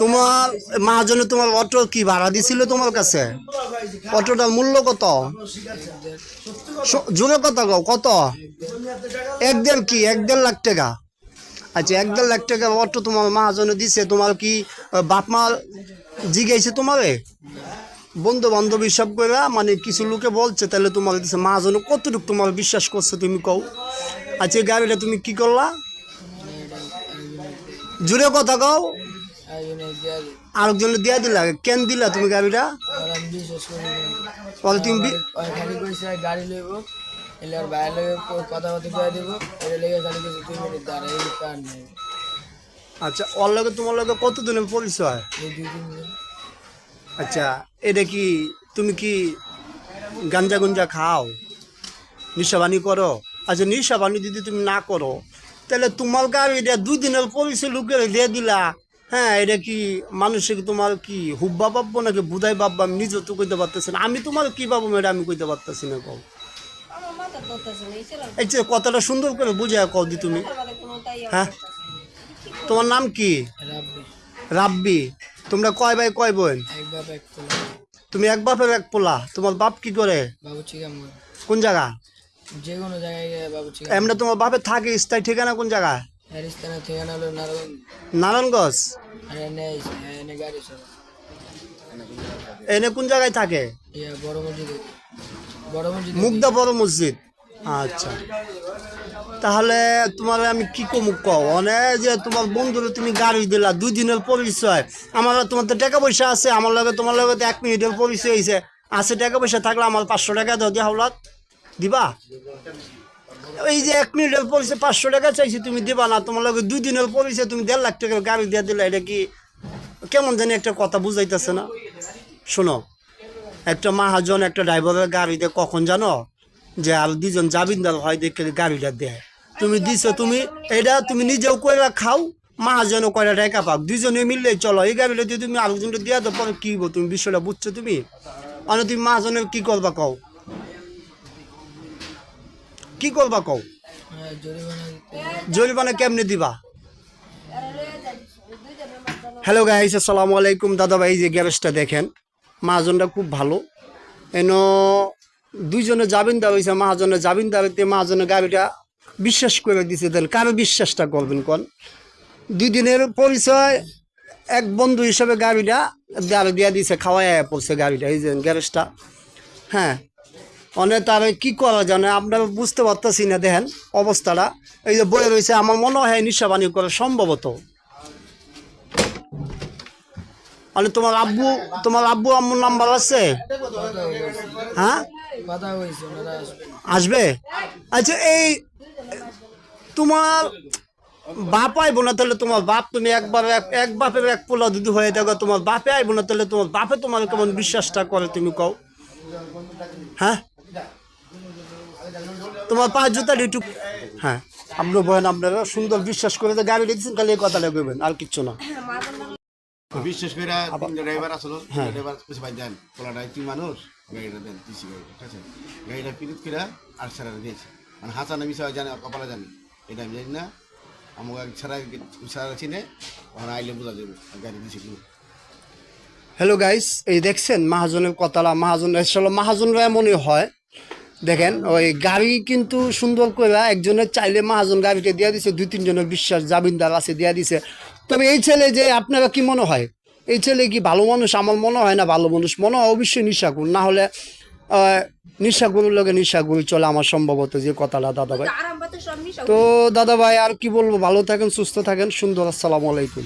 তোমার মহাজনে তোমার অটো কি ভাড়া দিছিল তোমার কাছে? অটোটার মূল্য কত? জোরে কত কত? এক দেড় কি? এক দেড় লাখ টাকা। আচ্ছা এক দেড় লাখ টাকা অটো তোমার মহাজনে দিছে, তোমার কি বাপ মা জিগাইছে তোমারে? বন্ধু বান্ধব হিসাব করে মানে কিছু লোকে বলছে, তাহলে তোমার দিছে মহাজনে কতটুকু তোমার বিশ্বাস করছে তুমি কও? আচ্ছা এই গাড়িটা তুমি কি করলা? জোরে কথা কও। আরেকজনে দিয়া দিলা? কেন দিলা তুমি গাড়িটা? বলে তুমি বি- খালি কইছে গাড়ি লইব এলে আর বাইরে কথা কথা কয়ে দিব এটা লেগে খালি দুই মিনিট এই কার নেই? আচ্ছা ওর লগে তোমার লগে কতদিনের পরিচয়? এই দুই আচ্ছা এটা কি তুমি কি গাঞ্জা গুঞ্জা খাও? নিশাবানি করো? আচ্ছা নিশাবানি যদি তুমি না করো তাহলে তোমার গাড়ি এটা দুই দিনের পরিচয় লোকের দিয়ে দিলা। হ্যাঁ এটা কি মানুষের তোমার কি হুব্বা পাবো নাকি বুধাই পাবো আমি নিজে তো কইতে পারতেছি না। আমি তোমার কি পাবো এটা আমি কইতে পারতেছি না কও। এই যে কথাটা সুন্দর করে বুঝে কও দি তুমি। হ্যাঁ? তোমার নাম কি? রাব্বি। রাব্বি। তোমরা কয় ভাই কয় বোন? তুমি এক বাপের এক পোলা। তোমার বাপ কি করে? কোন জায়গা? যে কোনো জায়গায় এমনি তোমার বাপের থাকে স্থায়ী ঠিকানা কোন জায়গা? হ্যারিস্তানের ঠিকানা হলো নারায়ণ নারায়ণগঞ্জ? এনে এনে গাড়ি এনে কোন জায়গায় থাকে? বড় মসজিদ বড় মসজিদ মুগদা বড় মসজিদ। আচ্ছা। তাহলে তোমার আমি কি কমু কও? অনেক যে তোমার বন্ধুরে তুমি গাড়ি দিলা দুই দিনের পরিচয়। আমার তোমার তো টাকা পয়সা আছে আমার লগে তোমার লগে এক মিনিটের পরিচয় হয়েছে আছে টাকা পয়সা থাকলে আমার পাঁচশো টাকা দাও দিয়া হাওলাত। দিবা? এই যে এক মিনিটের পরিচয় পাঁচশো টাকা চাইছি, তুমি দিবা না, তোমার লগে দুই দিনের পরিচয় তুমি দেড় লাখ টাকার গাড়ি দিয়ে দিলে, এটা কি কেমন জানি একটা কথা বুঝাইতেছে না। শোনো, একটা মাহাজন, একটা ড্রাইভারের গাড়িতে কখন জানো? যে আর দুজন জাবিনদার হয় দেখে গাড়িটা দেয়। তুমি দিছো, তুমি এটা তুমি নিজেও কইরা খাও, মাহাজনও কয়টা টাকা পাক। দুজনে মিললে চলো, এই গাড়িটা দিয়ে তুমি আরেকজনকে দিয়া দাও, পরে কি তুমি, বিষয়টা বুঝছ তুমি? মানে তুমি মাহাজনের কি করবা কও? কি করবা কও? জরিমানা কেমনে দিবা? হ্যালো গাইস আসসালামু আলাইকুম। দাদা ভাই যে গ্যারেজটা দেখেন মাহাজনটা খুব ভালো। এন, দুইজনে জামিনদার হয়েছে মাহাজনে মাহাজনের জামিনদারিতে মাহাজনের গাড়িটা বিশ্বাস করে দিছে। তাহলে কারও বিশ্বাসটা করবেন কোন? দুই দিনের পরিচয়, এক বন্ধু হিসাবে গাড়িটা গাড়ি দিয়া দিছে খাওয়াই পড়ছে গাড়িটা। এই যে গ্যারেজটা। হ্যাঁ অনেক তার কি করা জানে আপনারা বুঝতে পারতেছি না, দেখেন অবস্থাটা। এই যে বয়ে রয়েছে, আমার মনে হয় নিশাবানি করে সম্ভবত। মানে তোমার আব্বু তোমার আব্বু আম্মুর নাম্বার আছে? হ্যাঁ? আসবে? আচ্ছা এই তোমার বাপ আইব না তাহলে তোমার বাপ তুমি একবার এক বাপের এক পোলা যদি হয়ে থাকো, তোমার বাপে আইব না তাহলে তোমার বাপে তোমার কেমন বিশ্বাসটা করে তুমি কও? হ্যাঁ? তোমার পাঁচ জুতা একটু হ্যাঁ। আপনার বহেন আপনারা সুন্দর বিশ্বাস করে গাড়ি দিচ্ছেন খালি এই কথাটা কইবেন আর কিচ্ছু না। বিশেষ করে ড্রাইভার আসলো ড্রাইভার কিছু ভাই দেন পোলাটা তিন মানুষ? গাড়িটা দেন দিছি গাড়ি ঠিক আছে? গাড়িটা পিরিত করে আর ছাড়া দিয়েছে। মানে হাসা না বিষয় জানে কপালে জানি। এটা আমি জানি না। আমাকে ছাড়া ছাড়া চিনে ওখানে আইলে বোঝা যাবে গাড়ি দিয়েছি কি। হ্যালো গাইস এই দেখছেন মাহাজনের কথালা মাহাজন আসলে মাহাজনরা এমনই হয় দেখেন ওই গাড়ি কিন্তু সুন্দর করে একজনের চাইলে মাহাজন গাড়িটা দিয়ে দিছে দুই তিনজনের বিশ্বাস জামিনদার আছে দিয়ে দিছে। তবে এই ছেলে যে আপনারা কি মনে হয়? এই ছেলে কি ভালো মানুষ? আমার মনে হয় না ভালো মানুষ। মনে হয় অবশ্যই নিশাগুর না হলে নিশাগুরুর লগে নিশাগুরি চলে আমার সম্ভবত যে কথাটা দাদা ভাই। তো দাদা ভাই আর কি বলব? ভালো থাকেন সুস্থ থাকেন সুন্দর। আসসালামু আলাইকুম।